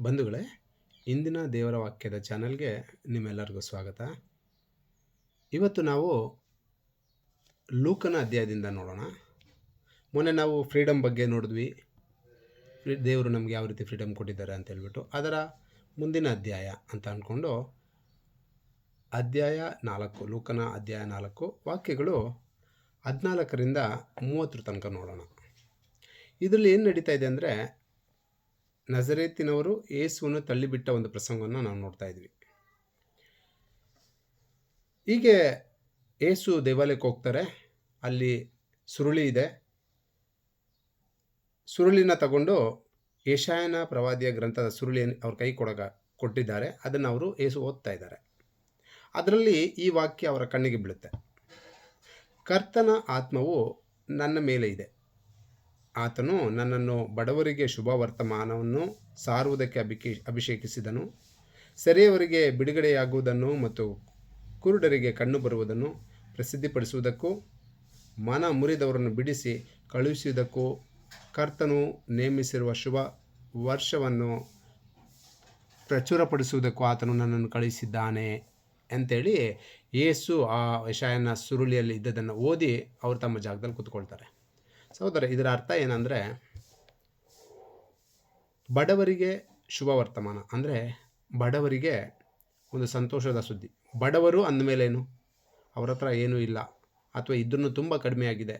ಬಂಧುಗಳೇ, ಇಂದಿನ ದೇವರ ವಾಕ್ಯದ ಚಾನಲ್ಗೆ ನಿಮ್ಮೆಲ್ಲರಿಗೂ ಸ್ವಾಗತ. ಇವತ್ತು ನಾವು ಲೂಕನ ಅಧ್ಯಾಯದಿಂದ ನೋಡೋಣ. ಮೊನ್ನೆ ನಾವು ಫ್ರೀಡಮ್ ಬಗ್ಗೆ ನೋಡಿದ್ವಿ. ದೇವರು ನಮಗೆ ಯಾವ ರೀತಿ ಫ್ರೀಡಮ್ ಕೊಟ್ಟಿದ್ದಾರೆ ಅಂತ ಹೇಳ್ಬಿಟ್ಟು, ಅದರ ಮುಂದಿನ ಅಧ್ಯಾಯ ಅಂತ ಅಂದ್ಕೊಂಡು, ಅಧ್ಯಾಯ ನಾಲ್ಕು, ಲೂಕನ ಅಧ್ಯಾಯ ನಾಲ್ಕು ವಾಕ್ಯಗಳು ಹದಿನಾಲ್ಕರಿಂದ ಮೂವತ್ತರ ತನಕ ನೋಡೋಣ. ಇದರಲ್ಲಿ ಏನು ನಡೀತಾ ಇದೆ ಅಂದರೆ ನಜರೇತಿನವರು ಏಸುವನ್ನು ತಳ್ಳಿಬಿಟ್ಟ ಒಂದು ಪ್ರಸಂಗವನ್ನು ನಾವು ನೋಡ್ತಾ ಇದ್ವಿ. ಹೀಗೆ ಏಸು ದೇವಾಲಯಕ್ಕೆ ಹೋಗ್ತಾರೆ. ಅಲ್ಲಿ ಸುರುಳಿ ಇದೆ. ಸುರುಳಿನ ತಗೊಂಡು ಏಷಾಯನ ಪ್ರವಾದಿಯ ಗ್ರಂಥದ ಸುರುಳಿ ಅವ್ರ ಕೈ ಕೊಡಗ ಕೊಟ್ಟಿದ್ದಾರೆ. ಅದನ್ನು ಅವರು ಏಸು ಓದ್ತಾ ಇದ್ದಾರೆ. ಅದರಲ್ಲಿ ಈ ವಾಕ್ಯ ಅವರ ಕಣ್ಣಿಗೆ ಬೀಳುತ್ತೆ. ಕರ್ತನ ಆತ್ಮವು ನನ್ನ ಮೇಲೆ ಇದೆ. ಆತನು ನನ್ನನ್ನು ಬಡವರಿಗೆ ಶುಭ ವರ್ತಮಾನವನ್ನು ಸಾರುವುದಕ್ಕೆ ಅಭಿಕಿ, ಅಭಿಷೇಕಿಸಿದನು. ಸೆರೆಯವರಿಗೆ ಬಿಡುಗಡೆಯಾಗುವುದನ್ನು ಮತ್ತು ಕುರುಡರಿಗೆ ಕಣ್ಣು ಬರುವುದನ್ನು ಪ್ರಸಿದ್ಧಿಪಡಿಸುವುದಕ್ಕೂ, ಮನ ಮುರಿದವರನ್ನು ಬಿಡಿಸಿ ಕಳುಹಿಸುವುದಕ್ಕೂ ಕರ್ತನು ನೇಮಿಸಿರುವ ಶುಭ ವರ್ಷವನ್ನು ಪ್ರಚುರಪಡಿಸುವುದಕ್ಕೂ ಆತನು ನನ್ನನ್ನು ಕಳುಹಿಸಿದ್ದಾನೆ ಅಂತೇಳಿ ಯೇಸು ಆ ಯಶಾಯನ ಸುರುಳಿಯಲ್ಲಿ ಇದ್ದದನ್ನು ಓದಿ ಅವರು ತಮ್ಮ ಜಾಗದಲ್ಲಿ ಕೂತ್ಕೊಳ್ತಾರೆ. ಸಹೋದರ, ಇದರ ಅರ್ಥ ಏನಂದರೆ ಬಡವರಿಗೆ ಶುಭ ವರ್ತಮಾನ. ಅಂದರೆ ಬಡವರಿಗೆ ಒಂದು ಸಂತೋಷದ ಸುದ್ದಿ. ಬಡವರು ಅಂದಮೇಲೇನು ಅವ್ರ ಹತ್ರ ಏನೂ ಇಲ್ಲ. ಅಥವಾ ಇದನ್ನು ತುಂಬ ಕಡಿಮೆಯಾಗಿದೆ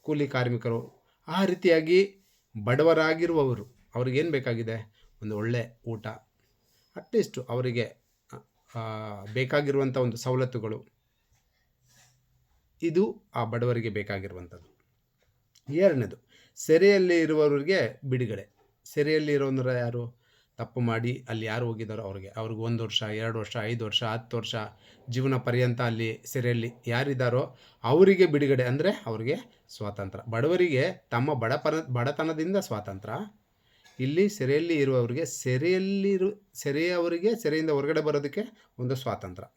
ಕೂಲಿ ಕಾರ್ಮಿಕರು. ಆ ರೀತಿಯಾಗಿ ಬಡವರಾಗಿರುವವರು ಅವ್ರಿಗೇನು ಬೇಕಾಗಿದೆ? ಒಂದು ಒಳ್ಳೆ ಊಟ. ಅಟ್ಲೀಸ್ಟು ಅವರಿಗೆ ಬೇಕಾಗಿರುವಂಥ ಒಂದು ಸವಲತ್ತುಗಳು. ಇದು ಆ ಬಡವರಿಗೆ ಬೇಕಾಗಿರುವಂಥದ್ದು ಎರಡನೇದು, ಸೆರೆಯಲ್ಲಿ ಇರುವವರಿಗೆ ಬಿಡುಗಡೆ. ಸೆರೆಯಲ್ಲಿ ಇರೋಂದ್ರೆ ಯಾರು? ತಪ್ಪು ಮಾಡಿ ಅಲ್ಲಿ ಯಾರು ಹೋಗಿದ್ದಾರೋ ಅವ್ರಿಗೆ. ಅವ್ರಿಗೆ ಒಂದು ವರ್ಷ, ಎರಡು ವರ್ಷ, ಐದು ವರ್ಷ, ಹತ್ತು ವರ್ಷ ಜೀವನ ಪರ್ಯಂತ ಅಲ್ಲಿ ಸೆರೆಯಲ್ಲಿ ಯಾರಿದ್ದಾರೋ ಅವರಿಗೆ ಬಿಡುಗಡೆ ಅಂದರೆ ಅವ್ರಿಗೆ ಸ್ವಾತಂತ್ರ್ಯ. ಬಡವರಿಗೆ ತಮ್ಮ ಬಡಪರ ಬಡತನದಿಂದ ಸ್ವಾತಂತ್ರ್ಯ. ಇಲ್ಲಿ ಸೆರೆಯಲ್ಲಿ ಇರುವವರಿಗೆ ಸೆರೆಯಲ್ಲಿರು ಸೆರೆಯವರಿಗೆ, ಸೆರೆಯಿಂದ ಹೊರಗಡೆ ಬರೋದಕ್ಕೆ ಒಂದು ಸ್ವಾತಂತ್ರ್ಯ.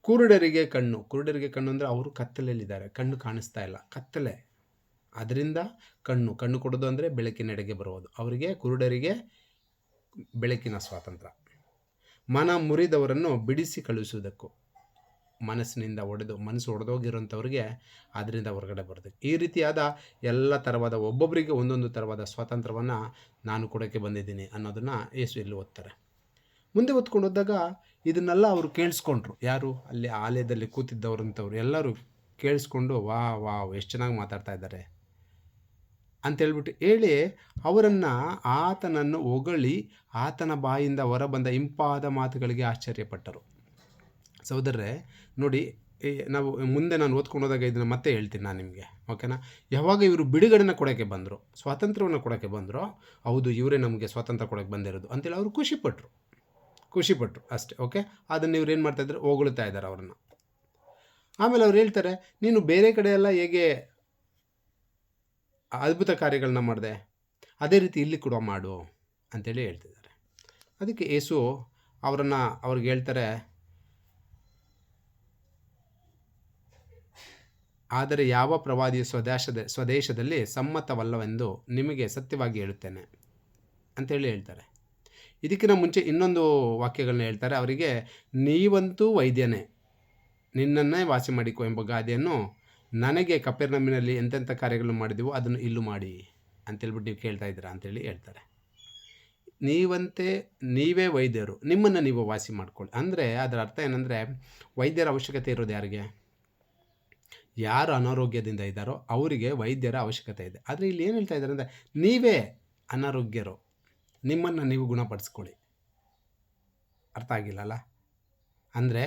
ಕುರುಡರಿಗೆ ಕಣ್ಣು. ಕುರುಡರಿಗೆ ಕಣ್ಣು ಅಂದರೆ ಅವರು ಕತ್ತಲೆಯಲ್ಲಿದ್ದಾರೆ. ಕಣ್ಣು ಕಾಣಿಸ್ತಾ ಇಲ್ಲ. ಕತ್ತಲೆ. ಅದರಿಂದ ಕಣ್ಣು ಕಣ್ಣು ಕೊಡೋದು ಅಂದರೆ ಬೆಳಕಿನೆಡೆಗೆ ಬರುವುದು. ಅವರಿಗೆ, ಕುರುಡರಿಗೆ ಬೆಳಕಿನ ಸ್ವಾತಂತ್ರ್ಯ ಮನ ಮುರಿದವರನ್ನು ಬಿಡಿಸಿ ಕಳುಹಿಸುವುದಕ್ಕೂ, ಮನಸ್ಸಿನಿಂದ ಒಡೆದು, ಮನಸ್ಸು ಒಡೆದೋಗಿರೋಂಥವ್ರಿಗೆ ಅದರಿಂದ ಹೊರಗಡೆ ಬರೋದಕ್ಕೆ ಈ ರೀತಿಯಾದ ಎಲ್ಲ ಥರವಾದ ಒಬ್ಬೊಬ್ಬರಿಗೆ ಒಂದೊಂದು ಥರವಾದ ಸ್ವಾತಂತ್ರ್ಯವನ್ನು ನಾನು ಕೊಡೋಕ್ಕೆ ಬಂದಿದ್ದೀನಿ ಅನ್ನೋದನ್ನು ಯೇಸು ಇಲ್ಲಿ ಓದ್ತಾರೆ. ಮುಂದೆ ಓದ್ಕೊಂಡು ಹೋದಾಗ ಇದನ್ನೆಲ್ಲ ಅವರು ಕೇಳಿಸ್ಕೊಂಡ್ರು. ಯಾರು? ಅಲ್ಲಿ ಆಲಯದಲ್ಲಿ ಕೂತಿದ್ದವ್ರಂಥವ್ರು. ಎಲ್ಲರೂ ಕೇಳಿಸ್ಕೊಂಡು ವಾ ವಾವ್ ಎಷ್ಟು ಚೆನ್ನಾಗಿ ಮಾತಾಡ್ತಾ ಇದ್ದಾರೆ. ಅಂತೇಳ್ಬಿಟ್ಟು ಹೇಳಿ ಅವರನ್ನು ಆತನನ್ನು ಹೊಗಳಿ ಆತನ ಬಾಯಿಂದ ಹೊರಬಂದ ಇಂಪಾದ ಮಾತುಗಳಿಗೆ ಆಶ್ಚರ್ಯಪಟ್ಟರು. ಸಹೋದರರೇ, ನೋಡಿ ನಾವು ಮುಂದೆ ನಾನು ಓದ್ಕೊಂಡು ಹೋದಾಗ ಇದನ್ನು ಮತ್ತೆ ಹೇಳ್ತೀನಿ ನಾನು ನಿಮಗೆ ಓಕೆನಾ ಯಾವಾಗ ಇವರು ಬಿಡುಗಡೆನ ಕೊಡೋಕ್ಕೆ ಬಂದರು, ಸ್ವಾತಂತ್ರ್ಯವನ್ನು ಕೊಡೋಕ್ಕೆ ಬಂದರು, ಹೌದು, ಇವರೇ ನಮಗೆ ಸ್ವಾತಂತ್ರ್ಯ ಕೊಡೋಕ್ಕೆ ಬಂದಿರೋದು ಅಂತೇಳಿ ಅವರು ಖುಷಿಪಟ್ಟರು ಖುಷಿಪಟ್ಟರು ಅಷ್ಟೇ ಓಕೆ ಅದನ್ನು ಇವ್ರು ಏನು ಮಾಡ್ತಾಯಿದ್ರು ಹೊಗಳ್ತಾ ಇದ್ದಾರೆ ಅವ್ರನ್ನ. ಆಮೇಲೆ ಅವ್ರು ಹೇಳ್ತಾರೆ, ನೀನು ಬೇರೆ ಕಡೆ ಎಲ್ಲ ಹೇಗೆ ಅದ್ಭುತ ಕಾರ್ಯಗಳನ್ನ ಮಾಡಿದೆ. ಅದೇ ರೀತಿ ಇಲ್ಲಿ ಕೂಡ ಮಾಡು ಅಂತೇಳಿ ಹೇಳ್ತಿದ್ದಾರೆ. ಅದಕ್ಕೆ ಏಸು ಅವರನ್ನು ಅವ್ರಿಗೆ ಹೇಳ್ತಾರೆ, ಆದರೆ ಯಾವ ಪ್ರವಾದಿಯ ಸ್ವದೇಶದ, ಸ್ವದೇಶದಲ್ಲಿ ಸಮ್ಮತವಲ್ಲವೆಂದು ನಿಮಗೆ ಸತ್ಯವಾಗಿ ಹೇಳುತ್ತೇನೆ ಅಂತೇಳಿ ಹೇಳ್ತಾರೆ. ಇದಕ್ಕಿಂತ ಮುಂಚೆ ಇನ್ನೊಂದು ವಾಕ್ಯಗಳನ್ನ ಹೇಳ್ತಾರೆ. ಅವರಿಗೆ, ನೀವಂತೂ ವೈದ್ಯನೇ, ನಿನ್ನನ್ನೇ ವಾಸಿ ಮಾಡಿಕೊ ಎಂಬ ಗಾದೆಯನ್ನು ನನಗೆ ಕಪೆರ್ನಮ್ಮಿನಲ್ಲಿ ಎಂತೆಂಥ ಕಾರ್ಯಗಳು ಮಾಡಿದೆವೋ ಅದನ್ನು ಇಲ್ಲೂ ಮಾಡಿ ಅಂತೇಳ್ಬಿಟ್ಟು ನೀವು ಕೇಳ್ತಾ ಇದ್ದೀರಾ ಅಂತೇಳಿ ಹೇಳ್ತಾರೆ. ನೀವಂತೆ, ನೀವೇ ವೈದ್ಯರು, ನಿಮ್ಮನ್ನು ನೀವು ವಾಸಿ ಮಾಡ್ಕೊಳ್ಳಿ. ಅಂದರೆ ಅದರ ಅರ್ಥ ಏನಂದರೆ ವೈದ್ಯರ ಅವಶ್ಯಕತೆ ಇರೋದು ಯಾರಿಗೆ? ಯಾರು ಅನಾರೋಗ್ಯದಿಂದ ಇದ್ದಾರೋ ಅವರಿಗೆ ವೈದ್ಯರ ಅವಶ್ಯಕತೆ ಇದೆ. ಆದರೆ ಇಲ್ಲಿ ಏನು ಹೇಳ್ತಾ ಇದ್ದಾರೆ ಅಂದರೆ ನೀವೇ ಅನಾರೋಗ್ಯರು, ನಿಮ್ಮನ್ನು ನೀವು ಗುಣಪಡಿಸ್ಕೊಳ್ಳಿ. ಅರ್ಥ ಆಗಿಲ್ಲಲ್ಲ ಅಂದರೆ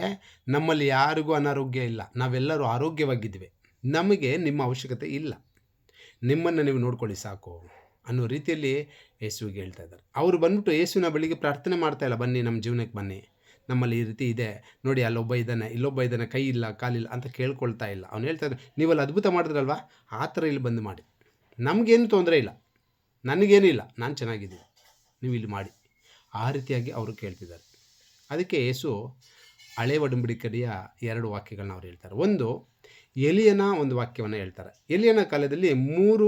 ನಮ್ಮಲ್ಲಿ ಯಾರಿಗೂ ಅನಾರೋಗ್ಯ ಇಲ್ಲ. ನಾವೆಲ್ಲರೂ ಆರೋಗ್ಯವಾಗಿದ್ದೀವಿ. ನಮಗೆ ನಿಮ್ಮ ಅವಶ್ಯಕತೆ ಇಲ್ಲ. ನಿಮ್ಮನ್ನು ನೀವು ನೋಡ್ಕೊಳ್ಳಿ ಸಾಕು ಅನ್ನೋ ರೀತಿಯಲ್ಲಿ ಯೇಸುವಿಗೆ ಹೇಳ್ತಾ ಇದ್ದಾರೆ. ಅವರು ಬಂದ್ಬಿಟ್ಟು ಯೇಸುವಿನ ಬಳಿಗೆ ಪ್ರಾರ್ಥನೆ ಮಾಡ್ತಾ ಇಲ್ಲ, ಬನ್ನಿ ನಮ್ಮ ಜೀವನಕ್ಕೆ ಬನ್ನಿ. ನಮ್ಮಲ್ಲಿ ಈ ರೀತಿ ಇದೆ. ನೋಡಿ, ಅಲ್ಲೊಬ್ಬ ಇದ್ದಾನೆ, ಇಲ್ಲೊಬ್ಬ ಇದ್ದಾನೆ, ಕೈ ಇಲ್ಲ, ಕಾಲಿಲ್ಲ ಅಂತ ಕೇಳ್ಕೊಳ್ತಾ ಇಲ್ಲ. ಅವ್ನು ಹೇಳ್ತಾ ಇದ್ದಾನೆ, ನೀವಲ್ಲಿ ಅದ್ಭುತ ಮಾಡಿದ್ರಲ್ವಾ? ಆ ಥರ ಇಲ್ಲಿ ಬಂದು ಮಾಡಿ. ನಮಗೇನು ತೊಂದರೆ ಇಲ್ಲ. ನನಗೇನು ಇಲ್ಲ. ನಾನು ಚೆನ್ನಾಗಿದ್ದೀನಿ. ನೀವು ಇಲ್ಲಿ ಮಾಡಿ. ಆ ರೀತಿಯಾಗಿ ಅವರು ಕೇಳ್ತಿದ್ದಾರೆ. ಅದಕ್ಕೆ ಯೇಸು ಹಳೆ ಒಡಂಬಡಿಕೆಯ ಎರಡು ವಾಕ್ಯಗಳನ್ನ ಅವ್ರು ಹೇಳ್ತಾರೆ. ಒಂದು ಎಲಿಯನ ಒಂದು ವಾಕ್ಯವನ್ನು ಹೇಳ್ತಾರೆ. ಎಲಿಯನ ಕಾಲದಲ್ಲಿ ಮೂರು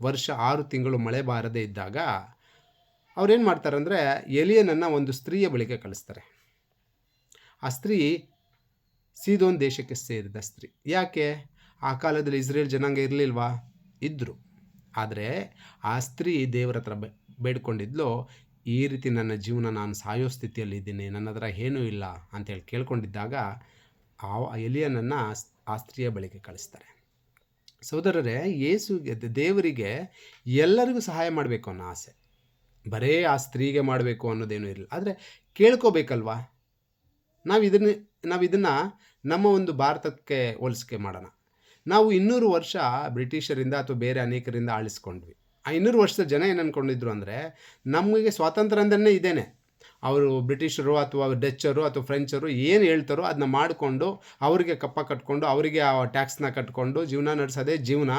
ವರ್ಷ, ಆರು ತಿಂಗಳು ಮಳೆ ಬಾರದೇ ಇದ್ದಾಗ ಅವ್ರೇನು ಮಾಡ್ತಾರೆ ಅಂದರೆ ಎಲಿಯನನ್ನು ಒಂದು ಸ್ತ್ರೀಯ ಬಳಿಗೆ ಕಳಿಸ್ತಾರೆ. ಆ ಸ್ತ್ರೀ ಸೀದೋನ್ ದೇಶಕ್ಕೆ ಸೇರಿದ ಸ್ತ್ರೀ. ಯಾಕೆ? ಆ ಕಾಲದಲ್ಲಿ ಇಸ್ರೇಲ್ ಜನಾಂಗ ಇರಲಿಲ್ವಾ? ಇದ್ದರು ಆದರೆ ಆ ಸ್ತ್ರೀ ದೇವರ ಹತ್ರ ಬೇಡ್ಕೊಂಡಿದ್ಲು, ಈ ರೀತಿ ನನ್ನ ಜೀವನ ನಾನು ಸಾಯೋ ಸ್ಥಿತಿಯಲ್ಲಿ ಇದ್ದೀನಿ ನನ್ನ ಹತ್ರ ಏನೂ ಇಲ್ಲ ಅಂತೇಳಿ ಕೇಳ್ಕೊಂಡಿದ್ದಾಗ ಆ ಎಲಿಯನನ್ನು ಆ ಸ್ತ್ರೀಯ ಬಳಿಗೆ ಕಳಿಸ್ತಾರೆ. ಸಹೋದರರೇ ಯೇಸುಗೆ ದೇವರಿಗೆ ಎಲ್ಲರಿಗೂ ಸಹಾಯ ಮಾಡಬೇಕು ಅನ್ನೋ ಆಸೆ. ಬರೇ ಆ ಸ್ತ್ರೀಗೆ ಮಾಡಬೇಕು ಅನ್ನೋದೇನೂ ಇರಲಿಲ್ಲ. ಆದರೆ ಕೇಳ್ಕೋಬೇಕಲ್ವಾ? ನಾವು ಇದನ್ನ, ನಾವು ಇದನ್ನು ನಮ್ಮ ಒಂದು ಭಾರತಕ್ಕೆ ಹೋಲಿಸಿಕೆ ಮಾಡೋಣ. ನಾವು ಇನ್ನೂರು ವರ್ಷ ಬ್ರಿಟಿಷರಿಂದ ಅಥವಾ ಬೇರೆ ಅನೇಕರಿಂದ ಆಳಿಸ್ಕೊಂಡ್ವಿ. ಆ ಇನ್ನೂರು ವರ್ಷದ ಜನ ಏನು ಅಂದ್ಕೊಂಡಿದ್ರು ಅಂದರೆ, ನಮಗೆ ಸ್ವಾತಂತ್ರ್ಯ ಅಂದನೇ ಇದೇನೆ. ಅವರು ಬ್ರಿಟಿಷರು ಅಥವಾ ಡಚ್ಚರು ಅಥವಾ ಫ್ರೆಂಚರು ಏನು ಹೇಳ್ತಾರೋ ಅದನ್ನ ಮಾಡಿಕೊಂಡು ಅವರಿಗೆ ಕಪ್ಪ ಕಟ್ಕೊಂಡು ಅವರಿಗೆ ಆ ಟ್ಯಾಕ್ಸ್ನ ಕಟ್ಕೊಂಡು ಜೀವನ ನಡೆಸೋದೇ ಜೀವನ,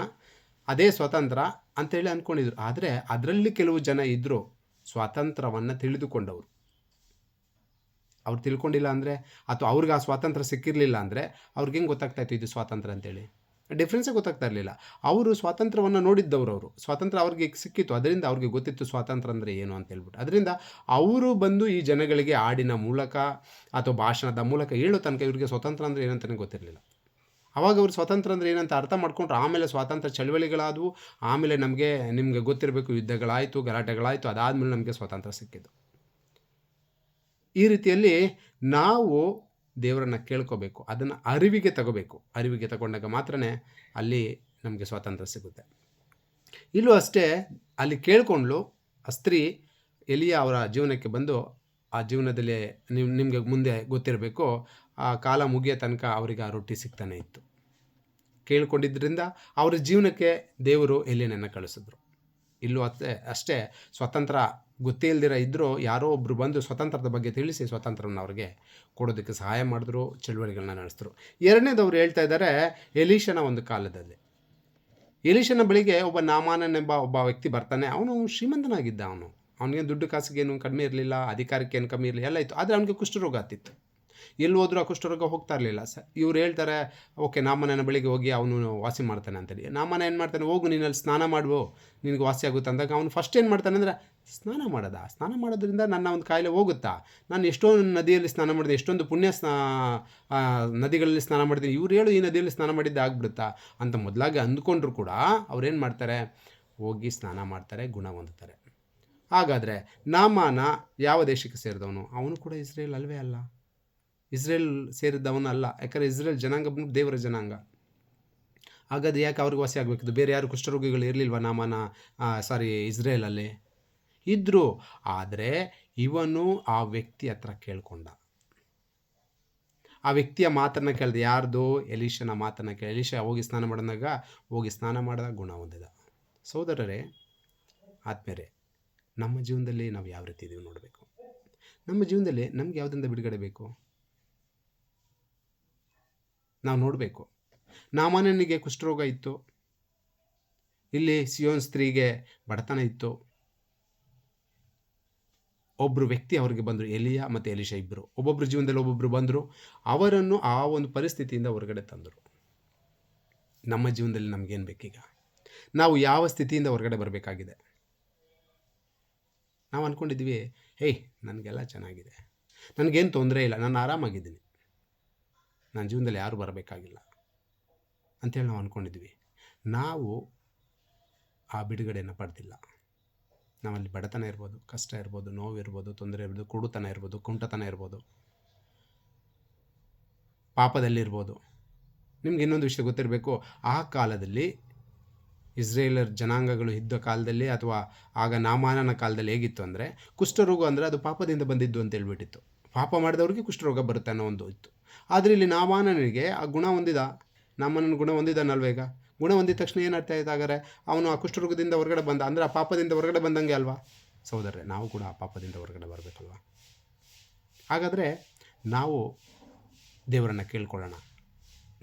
ಅದೇ ಸ್ವತಂತ್ರ ಅಂತೇಳಿ ಅಂದ್ಕೊಂಡಿದ್ರು. ಆದರೆ ಅದರಲ್ಲಿ ಕೆಲವು ಜನ ಇದ್ದರು ಸ್ವಾತಂತ್ರ್ಯವನ್ನು ತಿಳಿದುಕೊಂಡವರು. ಅವ್ರು ತಿಳ್ಕೊಂಡಿಲ್ಲ ಅಂದರೆ ಅಥವಾ ಅವ್ರಿಗೆ ಆ ಸ್ವಾತಂತ್ರ್ಯ ಸಿಕ್ಕಿರಲಿಲ್ಲ ಅಂದರೆ ಅವ್ರಿಗೆ ಹೆಂಗೆ ಗೊತ್ತಾಗ್ತಾಯಿತ್ತು ಇದು ಸ್ವಾತಂತ್ರ್ಯ ಅಂತೇಳಿ? ಡಿಫ್ರೆನ್ಸೇ ಗೊತ್ತಾಗ್ತಾ ಇರಲಿಲ್ಲ. ಅವರು ಸ್ವಾತಂತ್ರ್ಯವನ್ನು ನೋಡಿದ್ದವರು ಅವರು. ಸ್ವಾತಂತ್ರ್ಯ ಅವ್ರಿಗೆ ಸಿಕ್ಕಿತ್ತು. ಅದರಿಂದ ಅವ್ರಿಗೆ ಗೊತ್ತಿತ್ತು ಸ್ವಾತಂತ್ರ್ಯ ಅಂದರೆ ಏನು ಅಂತ ಹೇಳ್ಬಿಟ್ಟು. ಅದರಿಂದ ಅವರು ಬಂದು ಈ ಜನಗಳಿಗೆ ಹಾಡಿನ ಮೂಲಕ ಅಥವಾ ಭಾಷಣದ ಮೂಲಕ ಹೇಳೋ ತನಕ ಇವರಿಗೆ ಸ್ವಾತಂತ್ರ್ಯ ಅಂದರೆ ಏನಂತಲೇ ಗೊತ್ತಿರಲಿಲ್ಲ. ಅವಾಗ ಅವರು ಸ್ವಾತಂತ್ರ್ಯ ಅಂದರೆ ಏನಂತ ಅರ್ಥ ಮಾಡ್ಕೊಂಡ್ರು. ಆಮೇಲೆ ಸ್ವಾತಂತ್ರ್ಯ ಚಳವಳಿಗಳಾದವು. ಆಮೇಲೆ ನಮಗೆ, ನಿಮಗೆ ಗೊತ್ತಿರಬೇಕು ಯುದ್ಧಗಳಾಯಿತು, ಗಲಾಟೆಗಳಾಯಿತು. ಅದಾದಮೇಲೆ ನಮಗೆ ಸ್ವಾತಂತ್ರ್ಯ ಸಿಕ್ಕಿದ್ದು. ಈ ರೀತಿಯಲ್ಲಿ ನಾವು ದೇವರನ್ನು ಕೇಳ್ಕೋಬೇಕು, ಅದನ್ನು ಅರಿವಿಗೆ ತಗೋಬೇಕು. ಅರಿವಿಗೆ ತಗೊಂಡಾಗ ಮಾತ್ರ ಅಲ್ಲಿ ನಮಗೆ ಸ್ವಾತಂತ್ರ್ಯ ಸಿಗುತ್ತೆ. ಇಲ್ಲೂ ಅಷ್ಟೇ ಅಲ್ಲಿ ಕೇಳ್ಕೊಂಡ್ಲು ಆ ಸ್ತ್ರೀ ಎಲಿಯ ಅವರ ಜೀವನಕ್ಕೆ ಬಂದು ಆ ಜೀವನದಲ್ಲಿ ನಿಮ್, ನಿಮಗೆ ಮುಂದೆ ಗೊತ್ತಿರಬೇಕು, ಆ ಕಾಲ ಮುಗಿಯೋ ತನಕ ಅವರಿಗೆ ಆ ರೊಟ್ಟಿ ಸಿಗ್ತಾನೆ ಇತ್ತು. ಕೇಳ್ಕೊಂಡಿದ್ದರಿಂದ ಅವರ ಜೀವನಕ್ಕೆ ದೇವರು ಎಲಿಯನನ್ನು ಕಳಿಸಿದ್ರು. ಇಲ್ಲೂ ಅಷ್ಟೇ ಅಷ್ಟೇ ಸ್ವತಂತ್ರ ಗೊತ್ತೇ ಇಲ್ದಿರ ಇದ್ದರೂ ಯಾರೋ ಒಬ್ಬರು ಬಂದು ಸ್ವತಂತ್ರದ ಬಗ್ಗೆ ತಿಳಿಸಿ ಸ್ವತಂತ್ರವನ್ನು ಅವ್ರಿಗೆ ಕೊಡೋದಕ್ಕೆ ಸಹಾಯ ಮಾಡಿದ್ರು, ಚಳುವಳಿಗಳನ್ನ ನಡೆಸಿದ್ರು. ಎರಡನೇದವ್ರು ಹೇಳ್ತಾ ಇದ್ದಾರೆ ಎಲೀಶನ ಒಂದು ಕಾಲದಲ್ಲಿ. ಎಲೀಶನ ಬಳಿಗೆ ಒಬ್ಬ ನಾಮಾನನೆಂಬ ಒಬ್ಬ ವ್ಯಕ್ತಿ ಬರ್ತಾನೆ. ಅವನು ಶ್ರೀಮಂತನಾಗಿದ್ದ ಅವನು. ಅವನಿಗೆ ದುಡ್ಡು ಕಾಸಿಗೇನು ಕಡಿಮೆ ಇರಲಿಲ್ಲ, ಅಧಿಕಾರಕ್ಕೇನು ಕಮ್ಮಿ ಇರಲಿಲ್ಲ, ಎಲ್ಲ ಇತ್ತು. ಆದರೆ ಅವನಿಗೆ ಕುಷ್ಠರೋಗ ಹತ್ತಿತ್ತು ಎಲ್ಲಿ ಹೋದರೂ ಆ ಕುಷ್ಠರೋಗ ಹೋಗ್ತಾ ಇರಲಿಲ್ಲ. ಸ, ಇವ್ರು ಹೇಳ್ತಾರೆ, ಓಕೆ ನಾಮನ ಬಳಿಗೆ ಹೋಗಿ ಅವನು ವಾಸಿ ಮಾಡ್ತಾನೆ ಅಂತೇಳಿ. ನಾಮನ ಏನು ಮಾಡ್ತಾನೆ? ಹೋಗು, ನೀನಲ್ಲಿ ಸ್ನಾನ ಮಾಡುವು? ನಿನಗೆ ವಾಸಿ ಆಗುತ್ತೆ ಅಂದಾಗ ಅವನು ಫಸ್ಟ್ ಏನು ಮಾಡ್ತಾನೆ ಅಂದರೆ, ಸ್ನಾನ ಮಾಡೋದ? ಸ್ನಾನ ಮಾಡೋದ್ರಿಂದ ನನ್ನ ಒಂದು ಕಾಯಿಲೆ ಹೋಗುತ್ತಾ? ನಾನು ಎಷ್ಟೊಂದು ನದಿಯಲ್ಲಿ ಸ್ನಾನ ಮಾಡಿದೆ, ಎಷ್ಟೊಂದು ಪುಣ್ಯ ಸ್ನಾ ನದಿಗಳಲ್ಲಿ ಸ್ನಾನ ಮಾಡಿದ್ದೀನಿ ಇವ್ರು ಹೇಳು, ಈ ನದಿಯಲ್ಲಿ ಸ್ನಾನ ಮಾಡಿದ್ದೆ ಆಗ್ಬಿಡುತ್ತಾ? ಅಂತ ಮೊದಲಾಗಿ ಅಂದ್ಕೊಂಡ್ರು ಕೂಡ ಅವ್ರೇನು ಮಾಡ್ತಾರೆ? ಹೋಗಿ ಸ್ನಾನ ಮಾಡ್ತಾರೆ, ಗುಣ ಹೊಂದುತ್ತಾರೆ. ಹಾಗಾದರೆ ನಾಮಾನ ಯಾವ ದೇಶಕ್ಕೆ ಸೇರಿದವನು? ಅವನು ಕೂಡ ಇಸ್ರೇಲ್ ಅಲ್ವೇ ಅಲ್ಲ. ಇಸ್ರೇಲ್ ಸೇರಿದ್ದವನು ಅಲ್ಲ ಯಾಕಂದರೆ ಇಸ್ರೇಲ್ ಜನಾಂಗ ದೇವರ ಜನಾಂಗ. ಹಾಗಾದ್ರೆ ಯಾಕೆ ಅವ್ರಿಗೆ ವಾಸಿ ಆಗಬೇಕಿತ್ತು? ಬೇರೆ ಯಾರು ಕುಷ್ಠರೋಗಿಗಳು ಇರಲಿಲ್ವ ನಾಮನ ಸಾರಿ ಇಸ್ರೇಲಲ್ಲಿ? ಇದ್ದರು ಆದರೆ ಇವನು ಆ ವ್ಯಕ್ತಿ ಹತ್ರ ಕೇಳ್ಕೊಂಡ. ಆ ವ್ಯಕ್ತಿಯ ಮಾತನ್ನು ಕೇಳಿದೆ. ಯಾರ್ದು? ಎಲೀಶನ ಮಾತನ್ನು ಕೇಳಿ ಎಲೀಶ ಹೋಗಿ ಸ್ನಾನ ಮಾಡಿದಾಗ, ಹೋಗಿ ಸ್ನಾನ ಮಾಡಿದಾಗ ಗುಣ ಹೊಂದಿದ. ಸೋದರರೇ ಆತ್ಮೇರೆ ನಮ್ಮ ಜೀವನದಲ್ಲಿ ನಾವು ಯಾವ ರೀತಿ ಇದೀವಿ ನೋಡಬೇಕು? ನಮ್ಮ ಜೀವನದಲ್ಲಿ ನಮ್ಗೆ ಯಾವುದರಿಂದ ಬಿಡುಗಡೆ ಬೇಕು? ನಾವು ನೋಡಬೇಕು. ನಾಮನನಿಗೆ ಕುಷ್ಠರೋಗ ಇತ್ತು. ಇಲ್ಲಿ ಸಿಯೋನ್ ಸ್ತ್ರೀಗೆ ಬಡತನ ಇತ್ತು. ಒಬ್ಬರು ವ್ಯಕ್ತಿ ಅವರಿಗೆ ಬಂದರು, ಎಲಿಯಾ ಮತ್ತು ಎಲಿಶ ಇಬ್ಬರು ಒಬ್ಬೊಬ್ಬರು ಜೀವನದಲ್ಲಿ ಒಬ್ಬೊಬ್ಬರು ಬಂದರು, ಅವರನ್ನು ಆ ಒಂದು ಪರಿಸ್ಥಿತಿಯಿಂದ ಹೊರಗಡೆ ತಂದರು. ನಮ್ಮ ಜೀವನದಲ್ಲಿ ನಮಗೇನು ಬೇಕೀಗ? ನಾವು ಯಾವ ಸ್ಥಿತಿಯಿಂದ ಹೊರಗಡೆ ಬರಬೇಕಾಗಿದೆ? ನಾವು ಅಂದ್ಕೊಂಡಿದ್ವಿ ಹೇಯ್, ನನಗೆಲ್ಲ ಚೆನ್ನಾಗಿದೆ. ನನಗೇನು ತೊಂದರೆ ಇಲ್ಲ, ನಾನು ಆರಾಮಾಗಿದ್ದೀನಿ. ನನ್ನ ಜೀವನದಲ್ಲಿ ಯಾರೂ ಬರಬೇಕಾಗಿಲ್ಲ ಅಂಥೇಳಿ ನಾವು ಅಂದ್ಕೊಂಡಿದ್ವಿ ನಾವು ಆ ಬಿಡುಗಡೆಯನ್ನು ಪಡೆದಿಲ್ಲ. ನಾವಲ್ಲಿ ಬಡತನ ಇರ್ಬೋದು, ಕಷ್ಟ ಇರ್ಬೋದು, ನೋವು ಇರ್ಬೋದು, ತೊಂದರೆ ಇರ್ಬೋದು ಕುಡುತನ ಇರ್ಬೋದು, ಕುಂಟತನ ಇರ್ಬೋದು ಪಾಪದಲ್ಲಿರ್ಬೋದು ನಿಮ್ಗೆ ಇನ್ನೊಂದು ವಿಷಯ ಗೊತ್ತಿರಬೇಕು, ಆ ಕಾಲದಲ್ಲಿ ಇಸ್ರೇಲರ್ ಜನಾಂಗಗಳು ಇದ್ದ ಕಾಲದಲ್ಲಿ ಅಥವಾ ಆಗ ನಾಮಾನನ ಕಾಲದಲ್ಲಿ ಹೇಗಿತ್ತು ಅಂದರೆ ಕುಷ್ಠರೋಗ ಅಂದರೆ ಅದು ಪಾಪದಿಂದ ಬಂದಿದ್ದು ಅಂತ ಹೇಳ್ಬಿಟ್ಟಿತ್ತು. ಪಾಪ ಮಾಡಿದವ್ರಿಗೆ ಕುಷ್ಠರೋಗ ಬರುತ್ತೆ ಅನ್ನೋ ಒಂದು ಇತ್ತು. ಆದರೆ ಇಲ್ಲಿ ನಾಮಾನನಿಗೆ ಆ ಗುಣ ಹೊಂದಿದ ನಮ್ಮನ ಗುಣ ಹೊಂದಿದ್ದಾನಲ್ವ ಈಗ ಗುಣ ಹೊಂದಿದ ತಕ್ಷಣ ಏನಾಗ್ತಾ ಇದ್ದಾಗಾರೆ ಅವನು ಆ ಕುಷ್ಠರೋಗದಿಂದ ಹೊರಗಡೆ ಬಂದ, ಅಂದರೆ ಆ ಪಾಪದಿಂದ ಹೊರಗಡೆ ಬಂದಂಗೆ ಅಲ್ವಾ? ಸಹೋದರರೆ, ನಾವು ಕೂಡ ಆ ಪಾಪದಿಂದ ಹೊರಗಡೆ ಬರಬೇಕಲ್ವ? ಹಾಗಾದರೆ ನಾವು ದೇವರನ್ನು ಕೇಳ್ಕೊಳ್ಳೋಣ.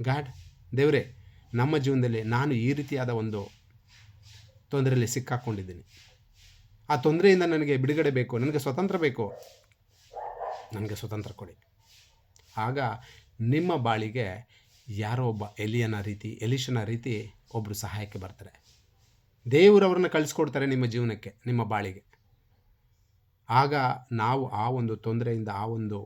ಗಾಡ್, ದೇವರೇ, ನಮ್ಮ ಜೀವನದಲ್ಲಿ ನಾನು ಈ ರೀತಿಯಾದ ಒಂದು ತೊಂದರೆಯಲ್ಲಿ ಸಿಕ್ಕಾಕ್ಕೊಂಡಿದ್ದೀನಿ ಆ ತೊಂದರೆಯಿಂದ ನನಗೆ ಬಿಡುಗಡೆ ಬೇಕು, ನನಗೆ ಸ್ವತಂತ್ರ ಬೇಕು. ನನಗೆ ಸ್ವತಂತ್ರ ಕೊಡಿ. ಆಗ ನಿಮ್ಮ ಬಾಳಿಗೆ ಯಾರೋ ಒಬ್ಬ ಎಲಿಯನ ರೀತಿ ಎಲಿಶನ ರೀತಿ ಒಬ್ಬರು ಸಹಾಯಕ್ಕೆ ಬರ್ತಾರೆ. ದೇವರು ಅವ್ರನ್ನ ಕಳಿಸ್ಕೊಡ್ತಾರೆ ನಿಮ್ಮ ಜೀವನಕ್ಕೆ, ನಿಮ್ಮ ಬಾಳಿಗೆ. ಆಗ ನಾವು ಆ ಒಂದು ತೊಂದರೆಯಿಂದ, ಆ ಒಂದು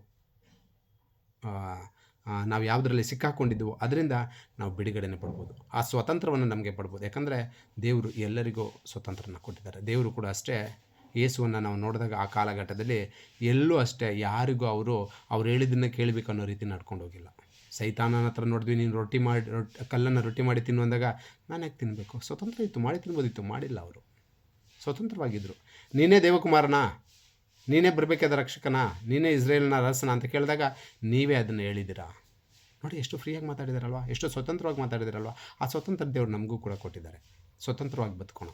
ನಾವು ಯಾವುದರಲ್ಲಿ ಸಿಕ್ಕಾಕೊಂಡಿದ್ದೀವೋ ಅದರಿಂದ ನಾವು ಬಿಡುಗಡೆಯನ್ನು ಪಡ್ಬೋದು. ಆ ಸ್ವಾತಂತ್ರ್ಯವನ್ನು ನಮಗೆ ಪಡ್ಬೋದು. ಯಾಕಂದರೆ ದೇವರು ಎಲ್ಲರಿಗೂ ಸ್ವತಂತ್ರನ ಕೊಟ್ಟಿದ್ದಾರೆ. ದೇವರು ಕೂಡ ಅಷ್ಟೇ ಯೇಸುವನ್ನು ನಾವು ನೋಡಿದಾಗ ಆ ಕಾಲಘಟ್ಟದಲ್ಲಿ ಎಲ್ಲೂ ಅಷ್ಟೇ ಯಾರಿಗೂ ಅವರು ಅವ್ರು ಹೇಳಿದ್ದನ್ನು ಕೇಳಬೇಕು ಅನ್ನೋ ರೀತಿ ನಡ್ಕೊಂಡು ಹೋಗಿಲ್ಲ. ಸೈತಾನನ ಹತ್ರ ನೋಡಿದ್ವಿ, ನೀನು ರೊಟ್ಟಿ ಮಾಡಿ, ರೊಟ್ಟಿ, ಕಲ್ಲನ್ನು ರೊಟ್ಟಿ ಮಾಡಿ ತಿನ್ನು ಅಂದಾಗ ನಾನು ಯಾಕೆ ತಿನ್ನಬೇಕು ಸ್ವತಂತ್ರ ಇತ್ತು, ಮಾಡಿ ತಿನ್ಬೋದಿತ್ತು ಮಾಡಿಲ್ಲ ಅವರು. ಸ್ವತಂತ್ರವಾಗಿದ್ದರು ನೀನೇ ದೇವಕುಮಾರನ? ನೀನೇ ಬರಬೇಕಾದ ರಕ್ಷಕನ? ನೀನೇ ಇಸ್ರೇಲ್ನ ರಸನ ಅಂತ ಕೇಳಿದಾಗ ನೀವೇ ಅದನ್ನು ಹೇಳಿದ್ದೀರಾ? ನೋಡಿ, ಎಷ್ಟು ಫ್ರೀಯಾಗಿ ಮಾತಾಡಿದಾರಲ್ವ? ಎಷ್ಟು ಸ್ವತಂತ್ರವಾಗಿ ಮಾತಾಡಿದಾರಲ್ವ? ಆ ಸ್ವತಂತ್ರ ದೇವರು ನಮಗೂ ಕೂಡ ಕೊಟ್ಟಿದ್ದಾರೆ. ಸ್ವತಂತ್ರವಾಗಿ ಬದುಕೋಣ.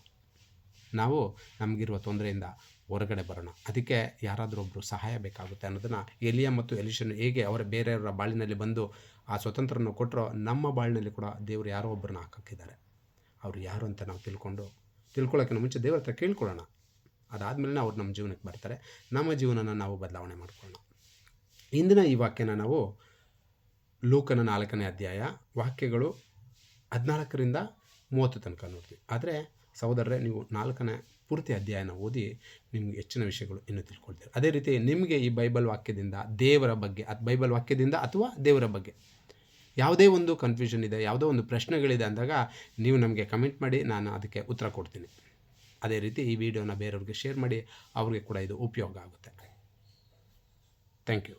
ನಾವು ನಮಗಿರುವ ತೊಂದರೆಯಿಂದ ಹೊರಗಡೆ ಬರೋಣ. ಅದಕ್ಕೆ ಯಾರಾದರೂ ಒಬ್ಬರು ಸಹಾಯ ಬೇಕಾಗುತ್ತೆ ಅನ್ನೋದನ್ನು ಎಲಿಯ ಮತ್ತು ಎಲಿಶನ್ ಹೇಗೆ ಅವರ ಬೇರೆಯವರ ಬಾಳಿನಲ್ಲಿ ಬಂದು ಆ ಸ್ವತಂತ್ರನ ಕೊಟ್ಟರೋ ನಮ್ಮ ಬಾಳಿನಲ್ಲಿ ಕೂಡ ದೇವರು ಯಾರೋ ಒಬ್ಬರನ್ನ ಹಾಕಿದ್ದಾರೆ ಅವರು ಯಾರು ಅಂತ ನಾವು ತಿಳ್ಕೊಂಡು ತಿಳ್ಕೊಳ್ಳೋಕ್ಕಿಂತ ಮುಂಚೆ ದೇವ್ರ ಹತ್ರ ಕೇಳ್ಕೊಳ್ಳೋಣ. ಅದಾದಮೇಲೆ ಅವ್ರು ನಮ್ಮ ಜೀವನಕ್ಕೆ ಬರ್ತಾರೆ. ನಮ್ಮ ಜೀವನನ ನಾವು ಬದಲಾವಣೆ ಮಾಡ್ಕೊಳ್ಳೋಣ. ಇಂದಿನ ಈ ವಾಕ್ಯನ ನಾವು ಲೂಕನ ನಾಲ್ಕನೇ ಅಧ್ಯಾಯ ವಾಕ್ಯಗಳು ಹದಿನಾಲ್ಕರಿಂದ ಮೂವತ್ತು ತನಕ ನೋಡ್ತೀವಿ. ಆದರೆ ಸಹೋದರರೇ, ನೀವು ನಾಲ್ಕನೇ ಪೂರ್ತಿ ಅಧ್ಯಾಯನ ಓದಿ ನಿಮ್ಗೆ ಹೆಚ್ಚಿನ ವಿಷಯಗಳು ಇನ್ನೂ ತಿಳ್ಕೊಳ್ತೀರಿ ಅದೇ ರೀತಿ ನಿಮಗೆ ಈ ಬೈಬಲ್ ವಾಕ್ಯದಿಂದ ದೇವರ ಬಗ್ಗೆ, ಅದು ಬೈಬಲ್ ವಾಕ್ಯದಿಂದ ಅಥವಾ ದೇವರ ಬಗ್ಗೆ ಯಾವುದೇ ಒಂದು ಕನ್ಫ್ಯೂಷನ್ ಇದೆ, ಯಾವುದೋ ಒಂದು ಪ್ರಶ್ನೆಗಳಿದೆ ಅಂದಾಗ ನೀವು ನಮಗೆ ಕಮೆಂಟ್ ಮಾಡಿ, ನಾನು ಅದಕ್ಕೆ ಉತ್ತರ ಕೊಡ್ತೀನಿ. ಅದೇ ರೀತಿ ಈ ವಿಡಿಯೋನ ಬೇರೆಯವ್ರಿಗೆ ಶೇರ್ ಮಾಡಿ, ಅವ್ರಿಗೆ ಕೂಡ ಇದು ಉಪಯೋಗ ಆಗುತ್ತೆ. Thank you